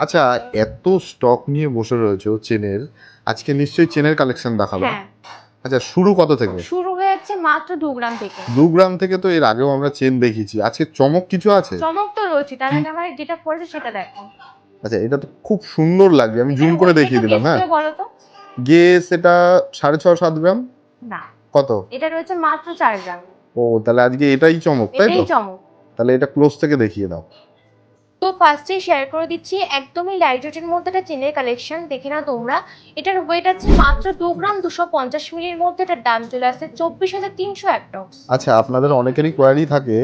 আচ্ছা এত স্টক নিয়ে বসে রয়েছে চেনের আজকে নিশ্চয়ই চেনের কালেকশন দেখাবে। হ্যাঁ। আচ্ছা শুরু কত থেকে? শুরু হয়ে যাচ্ছে মাত্র দু গ্রাম থেকে। দু গ্রাম থেকে তো এর আগেও আমরা চেন দেখেছি আজকে চমক কিছু আছে? চমক তো রয়েছে তার আগে আমার যেটা পড়েছে সেটা দেখো। আচ্ছা এটা তো খুব সুন্দর লাগবে আমি জুম করে দেখিয়ে দিলাম হ্যাঁ। বলো তো? গেস এটা সাড়ে ছ সাত গ্রাম? না। কত? এটা রয়েছে মাত্র চার গ্রাম। ও তাহলে আজকে এটাই চমক তাই তো? এটাই চমক। তাহলে এটা ক্লোজ থেকে দেখিয়ে দাও। তো ফার্স্টে শেয়ার করে দিচ্ছি একদমই লাইট ওয়েটের মধ্যে একটা চেনের কালেকশন দেখে না তোমরা। এটার ওয়েট আছে মাত্র দু গ্রাম দুশো পঞ্চাশ মিলির মধ্যে এটার দাম চলে আসছে চব্বিশ হাজার তিনশো একটা আচ্ছা আপনাদের অনেকেরই কোয়ারি থাকে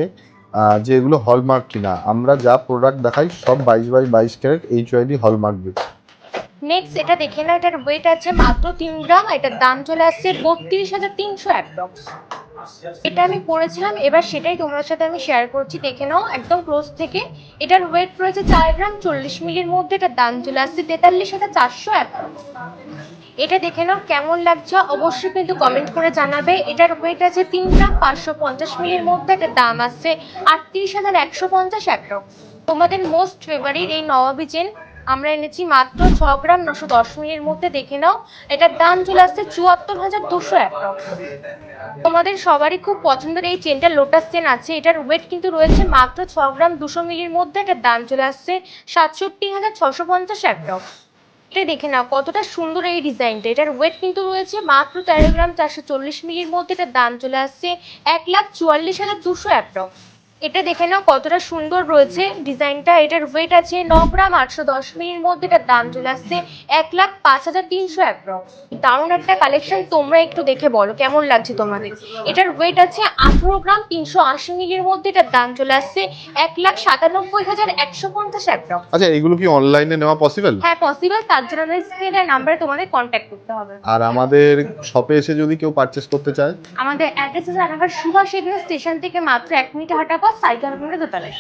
যে এগুলো হলমার্ক কিনা। আমরা যা প্রোডাক্ট দেখাই সব বাইশ বাই বাইশ carat H UID hallmark bit next এটা দেখে না এটার ওয়েট আছে মাত্র তিন গ্রাম এটার দাম চলে আসছে বত্রিশ হাজার তিনশো অ্যাপ্রক্স এটা আমি পড়েছিলাম, এবার সেটাই তোমার সাথে আমি শেয়ার করছি, দেখে নাও, একদম ক্লোজ থেকে। এটার ওয়েট রয়েছে চার গ্রাম চল্লিশ মিলির মধ্যে এটার দাম চলে আসছে তেতাল্লিশ হাজার চারশো এটা দেখে নাও কেমন লাগছে, অবশ্যই কিন্তু কমেন্ট করে জানাবে। এটার ওয়েট আছে তিন গ্রাম পাঁচশো পঞ্চাশ মিলির মধ্যে এটার দাম আসছে আটত্রিশ হাজার একশো পঞ্চাশ অ্যাপ্রক্স তোমাদের মোস্ট ফেভারিট এই নবাবি চেন আমরা এনেছি মাত্র ছ গ্রাম নশো দশ মিনিটের মধ্যে দেখে নাও। এটার দাম চলে আসছে চুয়াত্তর হাজার দুশো অ্যাপ্রক্স। তোমাদের সবারই খুব পছন্দের এই চেনটা লোটাস চেন আছে। এটার ওয়েট কিন্তু রয়েছে মাত্র ছ গ্রাম দুশো মিলির মধ্যে। এটার দাম চলে আসছে সাতষট্টি হাজার ছশো পঞ্চাশ অ্যাপ্রক্স। এটা দেখে নাও কতটা সুন্দর এই ডিজাইনটা। এটার ওয়েট কিন্তু রয়েছে মাত্র তেরো গ্রাম চারশো চল্লিশ মিলির মধ্যে। এটার দাম চলে আসছে এক লাখ চুয়াল্লিশ হাজার দুশো অ্যাপ্রক্স। এটা দেখে নাও কতটা সুন্দর রয়েছে। ডিজাইনটা এটার ওয়েট আছে ন গ্রাম আটশো দশ মিলির মধ্যে। এটার দাম চলে আসছে এক লাখ পাঁচ হাজার তিনশো অ্যাপ্রক্স দারুণ একটা কালেকশন তোমরা একটু দেখে বলো কেমন লাগছে তোমাদের? এটার ওয়েট আছে আঠেরো গ্রাম তিনশো আশি মিলির মধ্যে। এটার দাম চলে আসছে এক লাখ সাতানব্বই হাজার একশো পঞ্চাশ অ্যাপ্রক্স আচ্ছা এগুলো কি অনলাইনে নেওয়া পসিবল হ্যাঁ পসিবল তার জন্য আমাদের স্ক্রিনের নাম্বারে তোমাদের কন্ট্যাক্ট করতে হবে। আর আমাদের শপে এসে যদি কেউ পারচেস করতে চায়? আমাদের অ্যাড্রেস আছে রানাঘাট সুভাষ স্টেশন থেকে মাত্র এক মিনিট হাঁটা সাইকেল দোতলায়।